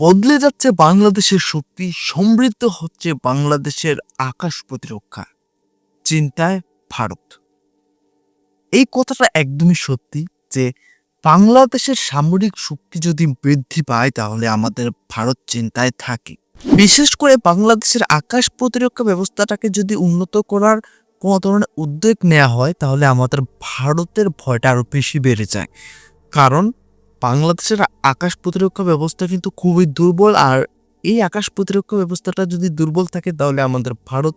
বদলে যাচ্ছে বাংলাদেশের শক্তি, সমৃদ্ধ হচ্ছে বাংলাদেশের আকাশ প্রতিরক্ষা। চিন্তায় ভারত। এই কথাটা একদমই সত্যি যে, বাংলাদেশের সামরিক শক্তি যদি বৃদ্ধি পায় তাহলে আমাদের ভারত চিন্তায় থাকে। বিশেষ করে বাংলাদেশের আকাশ প্রতিরক্ষা ব্যবস্থাটাকে যদি উন্নত করার কোনো ধরনের উদ্যোগ নেওয়া হয় তাহলে আমাদের ভারতের ভয়টা আরও বেশি বেড়ে যায়। কারণ বাংলাদেশের আকাশ প্রতিরক্ষা ব্যবস্থা কিন্তু খুবই দুর্বল, আর এই আকাশ প্রতিরক্ষা ব্যবস্থাটা যদি দুর্বল থাকে, তাহলে আমাদের ভারত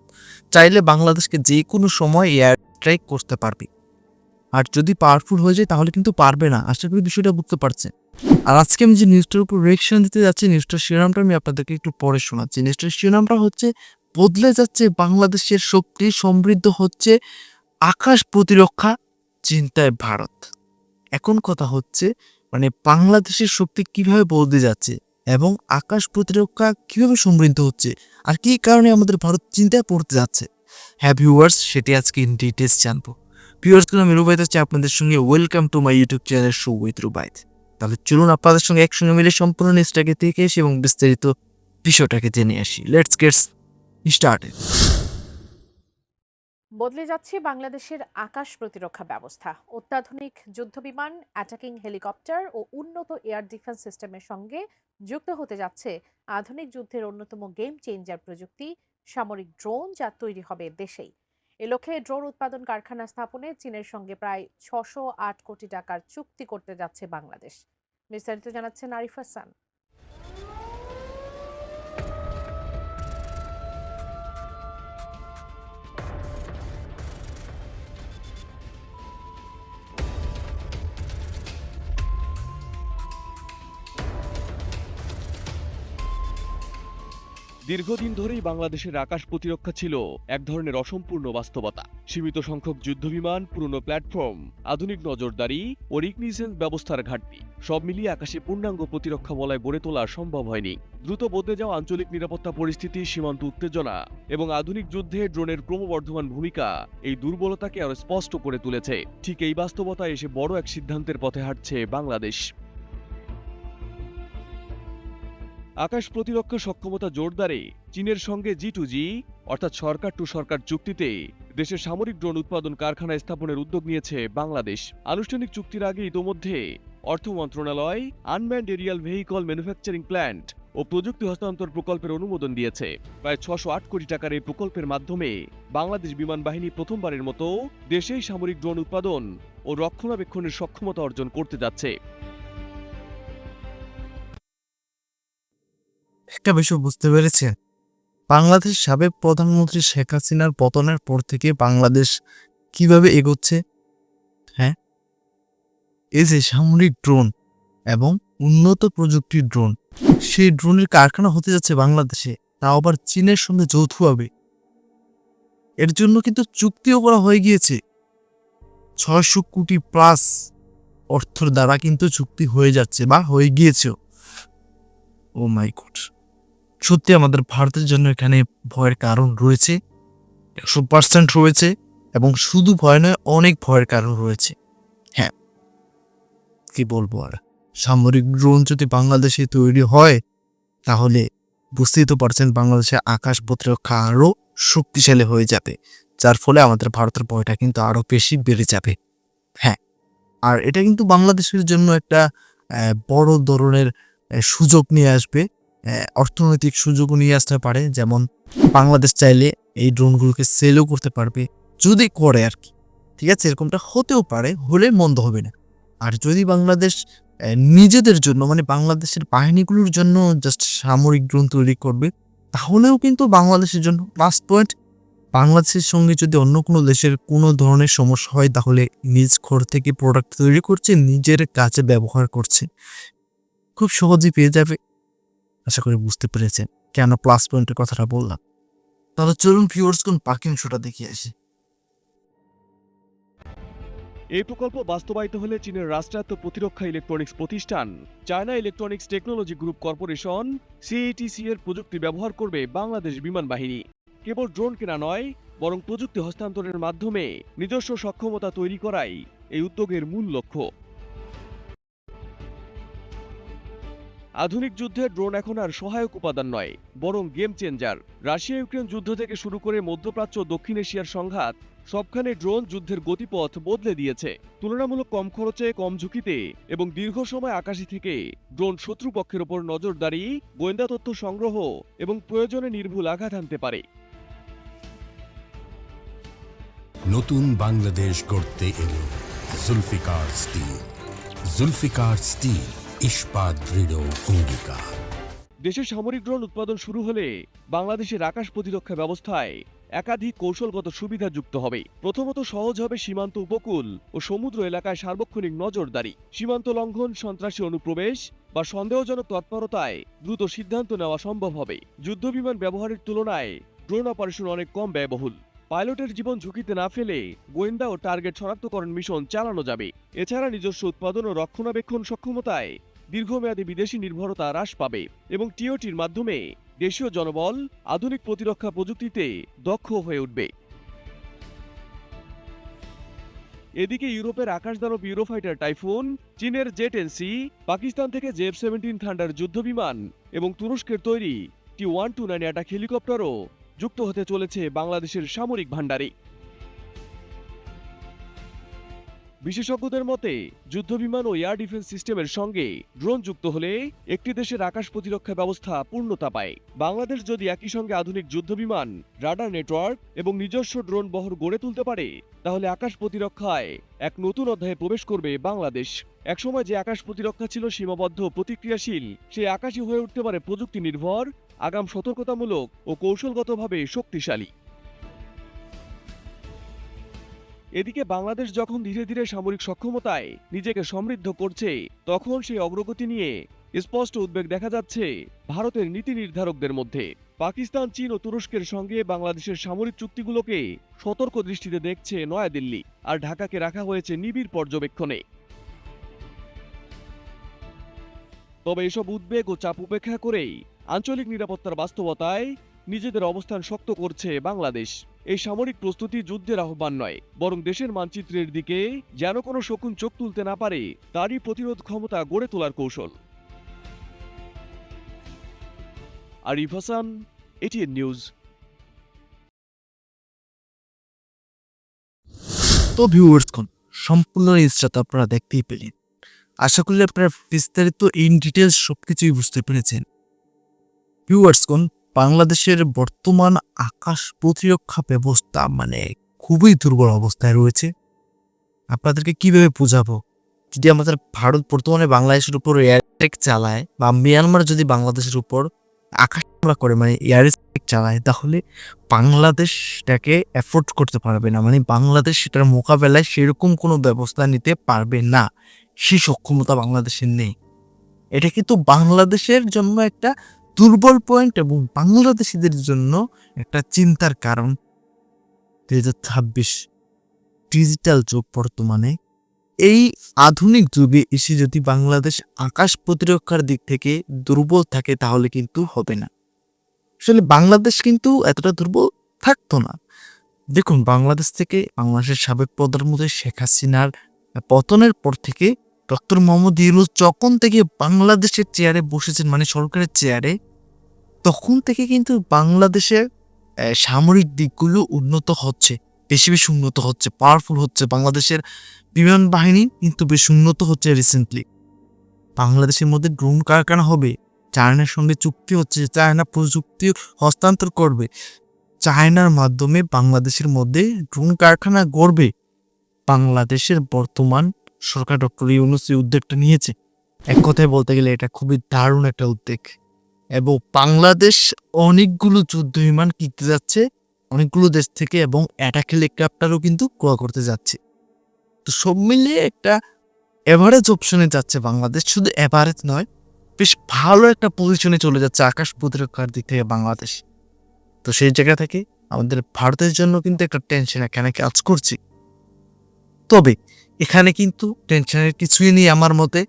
চাইলে বাংলাদেশকে যে কোনো সময় এয়ার স্ট্রাইক করতে পারবে। আর যদি পাওয়ারফুল হয়ে যায়, তাহলে কিন্তু পারবে না। আশা করি বিষয়টা বুঝতে পারছে আর আজকে আমি যে নিউজটার উপর রিয়েকশন দিতে যাচ্ছি নিউজটার শিরোনামটা আমি আপনাদেরকে একটু পরে শোনাচ্ছি। নিউজটার শিরোনামটা হচ্ছে, বদলে যাচ্ছে বাংলাদেশের শক্তি, সমৃদ্ধ হচ্ছে আকাশ প্রতিরক্ষা, চিন্তায় ভারত। এখন কথা হচ্ছে মানে বাংলাদেশের শক্তি কীভাবে বদলে যাচ্ছে এবং আকাশ প্রতিরক্ষা কীভাবে সমৃদ্ধ হচ্ছে আর কি কারণে আমাদের ভারত চিন্তায় পড়তে যাচ্ছে? হ্যাঁ ভিউয়ার্স সেটি আজকে ইন ডিটেলস জানব। ভিউয়ার্স আমি রুবাইত আছি আপনাদের সঙ্গে welcome to my YouTube channel show with Rubait তাহলে চলুন আপনাদের সঙ্গে একসঙ্গে মিলে সম্পূর্ণ নিউজটাকে দেখে এসে এবং বিস্তারিত বিষয়টাকে জেনে আসি। লেটস গেটস স্টার্টেড বদলে যাচ্ছে বাংলাদেশের আকাশ প্রতিরক্ষা ব্যবস্থা। অত্যাধুনিক যুদ্ধবিমান অ্যাটাকিং হেলিকপ্টার ও উন্নত এয়ার ডিফেন্স সিস্টেমের সঙ্গে যুক্ত হতে যাচ্ছে আধুনিক যুদ্ধের অন্যতম গেম চেঞ্জার প্রযুক্তি, সামরিক ড্রোন যা তৈরি হবে দেশেই। এ লক্ষ্যে ড্রোন উৎপাদন কারখানা স্থাপনে চীনের সঙ্গে প্রায় ছশো আট কোটি টাকার চুক্তি করতে যাচ্ছে বাংলাদেশ। বিস্তারিত জানাচ্ছেন আরিফ হাসান। দীর্ঘদিন ধরেই বাংলাদেশের আকাশ প্রতিরক্ষা ছিল এক ধরনের অসম্পূর্ণ বাস্তবতা। সীমিত সংখ্যক যুদ্ধবিমান, পুরনো প্ল্যাটফর্ম, আধুনিক নজরদারি ও রিকনিসেন্স ব্যবস্থার ঘাটতি, সব মিলিয়ে আকাশে পূর্ণাঙ্গ প্রতিরক্ষা বলয় গড়ে তোলা সম্ভব হয়নি। দ্রুত বদলে যাওয়া আঞ্চলিক নিরাপত্তা পরিস্থিতি, সীমান্ত উত্তেজনা এবং আধুনিক যুদ্ধে ড্রোনের ক্রমবর্ধমান ভূমিকা এই দুর্বলতাকে আরও স্পষ্ট করে তুলেছে। ঠিক এই বাস্তবতায় এসে বড় এক সিদ্ধান্তের পথে হাঁটছে বাংলাদেশ। আকাশ প্রতিরক্ষা সক্ষমতা জোরদারে চীনের সঙ্গে জি টু জি, অর্থাৎ সরকার টু সরকার চুক্তিতে দেশের সামরিক ড্রোন উৎপাদন কারখানা স্থাপনের উদ্যোগ নিয়েছে বাংলাদেশ। আনুষ্ঠানিক চুক্তির আগে ইতোমধ্যে অর্থ মন্ত্রণালয়, unmanned aerial vehicle manufacturing plant ও প্রযুক্তি হস্তান্তর প্রকল্পের অনুমোদন দিয়েছে। প্রায় ছশো আট কোটি টাকার এই প্রকল্পের মাধ্যমে বাংলাদেশ বিমান বাহিনী প্রথমবারের মতো দেশেই সামরিক ড্রোন উৎপাদন ও রক্ষণাবেক্ষণের সক্ষমতা অর্জন করতে যাচ্ছে। একটা বিষয় বুঝতে পেরেছেন। বাংলাদেশ সাবেক প্রধানমন্ত্রী শেখ হাসিনার পতনের পর থেকে বাংলাদেশ কীভাবে এগোচ্ছে? হ্যাঁ? এই যে সামরিক ড্রোন এবং উন্নত প্রযুক্তির ড্রোন, সেই ড্রোনের কারখানা হতে যাচ্ছে বাংলাদেশে, তাও আবার চীনের সঙ্গে যৌথভাবে। এর জন্য কিন্তু চুক্তিও করা হয়ে গিয়েছে। ছয়শো কোটি প্লাস অর্থর দ্বারা কিন্তু চুক্তি হয়ে যাচ্ছে বা হয়ে গিয়েছেও। ও মাই গড সত্যি আমাদের ভারতের জন্য এখানে ভয়ের কারণ রয়েছে, একশো পার্সেন্ট রয়েছে এবং শুধু ভয় নয়, অনেক ভয়ের কারণ রয়েছে। হ্যাঁ। কি বলব আর? সামরিক ড্রোন যদি বাংলাদেশে তৈরি হয়, তাহলে বুঝতেই তো পারছেন বাংলাদেশে আকাশ প্রতিরক্ষা আরও শক্তিশালী হয়ে যাবে, যার ফলে আমাদের ভারতের ভয়টা কিন্তু আরও বেশি বেড়ে যাবে। হ্যাঁ। আর এটা কিন্তু বাংলাদেশের জন্য একটা বড় ধরনের সুযোগ নিয়ে আসবে। অর্থনৈতিক সুযোগও নিয়ে আসতে পারে। যেমন বাংলাদেশ চাইলে এই ড্রোনগুলোকে সেলও করতে পারবে, যদি করে আর কি। ঠিক আছে? এরকমটা হতেও পারে, হলে মন্দ হবে না। আর যদি বাংলাদেশ নিজেদের জন্য মানে বাংলাদেশের বাহিনীগুলোর জন্য জাস্ট সামরিক ড্রোন তৈরি করবে, তাহলেও কিন্তু বাংলাদেশের জন্য প্লাস পয়েন্ট বাংলাদেশের সঙ্গে যদি অন্য কোনো দেশের কোনো ধরনের সমস্যা হয়, তাহলে নিজ ঘর থেকে প্রোডাক্ট তৈরি করছে, নিজের কাজে ব্যবহার করছে। খুব সহজেই পেয়ে যাবে। আশা করি বুঝতে পেরেছেন কেন প্লাস পয়েন্টের কথাটা বললাম। তাহলে চলুন ভিউয়ার্স কোন পাকিং শোটা দেখিয়ে আসি। এই প্রকল্প বাস্তবায়িত হলে চীনের রাষ্ট্রায়ত্ত প্রতিরক্ষা ইলেকট্রনিক্স প্রতিষ্ঠান China electronics technology group corporation CATC এর প্রযুক্তি ব্যবহার করবে বাংলাদেশ বিমান বাহিনী। কেবল ড্রোন কেনা নয়, বরং প্রযুক্তি হস্তান্তরের মাধ্যমে নিজস্ব সক্ষমতা তৈরি করাই এই উদ্যোগের মূল লক্ষ্য। আধুনিক যুদ্ধে ড্রোন এখন আর সহায়ক উপাদান নয়, বরং গেম চেঞ্জার। রাশিয়া ইউক্রেন যুদ্ধ থেকে শুরু করে মধ্যপ্রাচ্য দক্ষিণ এশিয়ার সংঘাত, সবখানে ড্রোন যুদ্ধের গতিপথ বদলে দিয়েছে। তুলনামূলক কম খরচে, কম ঝুঁকিতে এবং দীর্ঘ সময় আকাশে থেকে ড্রোন শত্রুপক্ষের ওপর নজরদারি, গোয়েন্দা তথ্য সংগ্রহ এবং প্রয়োজনে নির্ভুল আঘাত আনতে পারে। নতুন বাংলাদেশ গড়তে এলো জুলফিকার স্টিল। জুলফিকার স্টিল। ইস্পাত দৃঢ় অঙ্গীকার। দেশে সামরিক ড্রোন উৎপাদন শুরু হলে বাংলাদেশের আকাশ প্রতিরক্ষা ব্যবস্থায় একাধিক কৌশলগত সুবিধা যুক্ত হবে। প্রথমত সহজ হবে সীমান্ত উপকূল ও সমুদ্র এলাকায় সার্বক্ষণিক নজরদারি। সীমান্ত লঙ্ঘন, সন্ত্রাসী অনুপ্রবেশ বা সন্দেহজনক তৎপরতায় দ্রুত সিদ্ধান্ত নেওয়া সম্ভব হবে। যুদ্ধবিমান ব্যবহারের তুলনায় ড্রোন অপারেশন অনেক কম ব্যয়বহুল। পাইলটের জীবন ঝুঁকিতে না ফেলে গোয়েন্দা ও টার্গেট শনাক্তকরণ মিশন চালানো যাবে। এছাড়া নিজস্ব উৎপাদন ও রক্ষণাবেক্ষণ সক্ষমতায় দীর্ঘমেয়াদী বিদেশি নির্ভরতা হ্রাস পাবে এবং টিওটির মাধ্যমে দেশীয় জনবল আধুনিক প্রতিরক্ষা প্রযুক্তিতে দক্ষ হয়ে উঠবে। এদিকে ইউরোপের আকাশদানব ইউরোফাইটার টাইফুন, চীনের জেট এনসি পাকিস্তান থেকে জেফ সেভেন্টিন থান্ডার যুদ্ধবিমান এবং তুরস্কের তৈরি T one two nine attack হেলিকপ্টারও যুক্ত হতে চলেছে বাংলাদেশের সামরিক ভাণ্ডারে। বিশেষজ্ঞদের মতে, যুদ্ধবিমান ও এয়ার ডিফেন্স সিস্টেমের সঙ্গে ড্রোন যুক্ত হলে একটি দেশের আকাশ প্রতিরক্ষা ব্যবস্থা পূর্ণতা পায়। বাংলাদেশ যদি একই সঙ্গে আধুনিক যুদ্ধবিমান, রাডার নেটওয়ার্ক এবং নিজস্ব ড্রোন বহর গড়ে তুলতে পারে, তাহলে আকাশ প্রতিরক্ষায় এক নতুন অধ্যায়ে প্রবেশ করবে বাংলাদেশ। একসময় যে আকাশ প্রতিরক্ষা ছিল সীমাবদ্ধ প্রতিক্রিয়াশীল সেই আকাশই হয়ে উঠতে পারে প্রযুক্তি নির্ভর আগাম সতর্কতামূলক ও কৌশলগতভাবে শক্তিশালী। এদিকে বাংলাদেশ যখন ধীরে ধীরে সামরিক সক্ষমতায় নিজেকে সমৃদ্ধ করছে, তখন সেই অগ্রগতি নিয়ে স্পষ্ট উদ্বেগ দেখা যাচ্ছে ভারতের নীতি নির্ধারকদের মধ্যে। পাকিস্তান, চীন ও তুরস্কের সঙ্গে বাংলাদেশের সামরিক চুক্তিগুলোকে সতর্ক দৃষ্টিতে দেখছে নয়াদিল্লি আর ঢাকাকে রাখা হয়েছে নিবিড় পর্যবেক্ষণে। তবে এসব উদ্বেগ ও চাপ উপেক্ষা করেই আঞ্চলিক নিরাপত্তার বাস্তবতায় নিজেদের অবস্থান শক্ত করছে বাংলাদেশ। এই সামরিক প্রস্তুতি যুদ্ধের আহ্বান নয়, বরং দেশের মানচিত্রের দিকে যেন কোনো শকুন চোখ তুলতে না পারে, তারই প্রতিরোধ ক্ষমতা গড়ে তোলার কৌশল। Arif Hasan, ATN news. তো ভিউয়ার্সগণ সম্পূর্ণ নিউজটা আপনারা দেখতেই পেলেন। আশা করি আপনারা বিস্তারিত ইন ডিটেলস সবকিছুই বুঝতে পেরেছেন। ভিউয়ার্সগণ বাংলাদেশের বর্তমান আকাশ প্রতিরক্ষা ব্যবস্থা মানে খুবই দুর্বল অবস্থায় রয়েছে। আপনাদেরকে কীভাবে বোঝাবো? যদি আমাদের ভারত বর্তমানে বাংলাদেশের উপর এয়ার অ্যাটাক চালায় বা মিয়ানমার যদি বাংলাদেশের উপর আকাশ হামলা করে মানে এয়ার স্ট্রাইক চালায়, তাহলে বাংলাদেশটাকে অ্যাফোর্ড করতে পারবে না। মানে বাংলাদেশ সেটার মোকাবেলায় সেরকম কোনো ব্যবস্থা নিতে পারবে না। সেই সক্ষমতা বাংলাদেশের নেই। এটা কিন্তু বাংলাদেশের জন্য একটা দুর্বল পয়েন্ট এবং বাংলাদেশিদের জন্য একটা চিন্তার কারণ। দুই হাজার ছাব্বিশ ডিজিটাল যুগ বর্তমানে। এই আধুনিক যুগে এসে যদি বাংলাদেশ আকাশ প্রতিরক্ষার দিক থেকে দুর্বল থাকে, তাহলে কিন্তু হবে না। আসলে বাংলাদেশ কিন্তু এতটা দুর্বল থাকতো না। দেখুন, বাংলাদেশ থেকে বাংলাদেশের সাবেক প্রধানমন্ত্রী শেখ হাসিনার পতনের পর থেকে ডক্টর মোহাম্মদ ইউনুস যখন থেকে বাংলাদেশের চেয়ারে বসেছেন মানে সরকারের চেয়ারে তখন থেকে কিন্তু বাংলাদেশের সামরিক দিকগুলো উন্নত হচ্ছে, বেশি বেশি উন্নত হচ্ছে পাওয়ারফুল হচ্ছে। বাংলাদেশের বিমান বাহিনী কিন্তু বেশ উন্নত হচ্ছে রিসেন্টলি বাংলাদেশের মধ্যে ড্রোন কারখানা হবে, চায়নার সঙ্গে চুক্তি হচ্ছে, চায়না প্রযুক্তি হস্তান্তর করবে। চায়নার মাধ্যমে বাংলাদেশের মধ্যে ড্রোন কারখানা গড়বে। বাংলাদেশের বর্তমান সরকার ডক্টর ইউনুস উদ্যোগটা নিয়েছে, এক কথায় বলতে গেলে এটা খুবই দারুণ একটা উদ্যোগ। এবং বাংলাদেশ অনেকগুলো যুদ্ধ বিমান কিনতে যাচ্ছে, অনেকগুলো দেশ থেকে এবং অ্যাটাক হেলিকপ্টারও কিন্তু ক্রয় করতে যাচ্ছে। তো সব মিলিয়ে একটা এভারেজ অপশনে যাচ্ছে বাংলাদেশ। শুধু এভারেজ নয়, বেশ ভালো একটা পজিশনে চলে যাচ্ছে আকাশ প্রতিরক্ষার দিক থেকে বাংলাদেশ। তো সেই জায়গা থেকে আমাদের ভারতের জন্য কিন্তু একটা টেনশন এখানে কাজ করছে। তবে এখানে কিন্তু টেনশনের কিছুই নেই আমার মতে।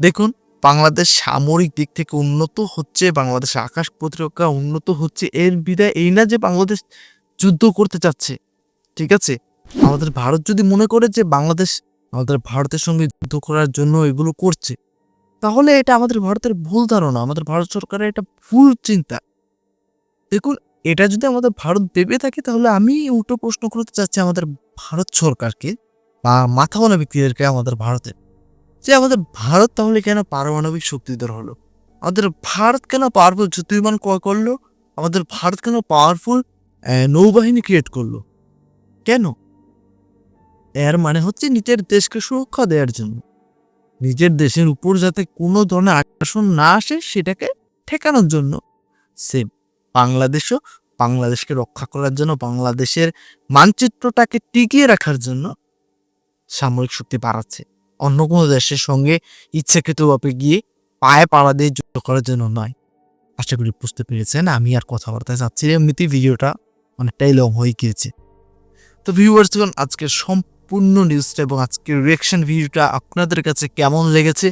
দেখুন বাংলাদেশ সামরিক দিক থেকে উন্নত হচ্ছে, বাংলাদেশ আকাশ প্রতিরক্ষা উন্নত হচ্ছে, এর বিদায় এই না যে বাংলাদেশ যুদ্ধ করতে চাচ্ছে, ঠিক আছে? আমাদের ভারত যদি মনে করে যে বাংলাদেশ আমাদের ভারতের সঙ্গে যুদ্ধ করার জন্য এগুলো করছে, তাহলে এটা আমাদের ভারতের ভুল ধারণা, আমাদের ভারত সরকারের এটা ভুল চিন্তা। দেখুন, এটা যদি আমাদের ভারত ভেবে থাকে, তাহলে আমি উল্টো প্রশ্ন করতে চাচ্ছি আমাদের ভারত সরকারকে বা মাথাওয়ালা ব্যক্তিদেরকে আমাদের ভারতের যে আমাদের ভারত তাহলে কেন পারমাণবিক শক্তিধর হলো? আমাদের ভারত কেন পাওয়ারফুল যুদ্ধবিমান ক্রয় করল? আমাদের ভারত কেন পাওয়ারফুল নৌবাহিনী ক্রিয়েট করল? কেন? এর মানে হচ্ছে নিজের দেশকে সুরক্ষা দেওয়ার জন্য। নিজের দেশের উপর যাতে কোনো ধরনের আগ্রাসন না আসে, সেটাকে ঠেকানোর জন্য। সেম বাংলাদেশও বাংলাদেশকে রক্ষা করার জন্য, বাংলাদেশের মানচিত্রটাকে টিকিয়ে রাখার জন্য সামরিক শক্তি বাড়াচ্ছে। অন্য কোনো দেশের সঙ্গে ইচ্ছাকৃতভাবে গিয়ে পায়ে পাড়া দিয়ে যুদ্ধ করার জন্য নয়। আশা করি বুঝতে পেরেছেন আমি আর কথাবার্তায় যাচ্ছি না, এমনিতেই ভিডিওটা অনেকটাই লং হয়ে গিয়েছে। তো ভিউয়ার্সগণ আজকের সম্পূর্ণ নিউজটা এবং আজকের রিয়াকশন ভিডিওটা আপনাদের কাছে কেমন লেগেছে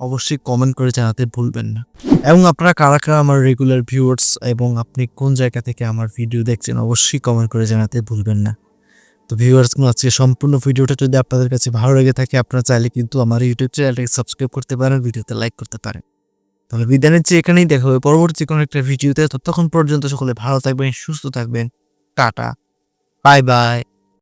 অবশ্যই কমেন্ট করে জানাতে ভুলবেন না। এবং আপনারা কারা কারা আমার রেগুলার ভিউয়ার্স এবং আপনি কোন জায়গা থেকে আমার ভিডিও দেখছেন অবশ্যই কমেন্ট করে জানাতে ভুলবেন না। তো ভিউয়ার্সগুলো আজকে সম্পূর্ণ ভিডিওটা যদি আপনাদের কাছে ভালো লেগে থাকে, আপনারা চাইলে কিন্তু আমার ইউটিউব চ্যানেলটাকে সাবস্ক্রাইব করতে পারেন, ভিডিওতে লাইক করতে পারেন। তাহলে বিদায় নিচ্ছি, এখানেই দেখা হবে পরবর্তী কোনো একটা ভিডিওতে। ততক্ষণ পর্যন্ত সকলে ভালো থাকবেন, সুস্থ থাকবেন। টাটা। Bye bye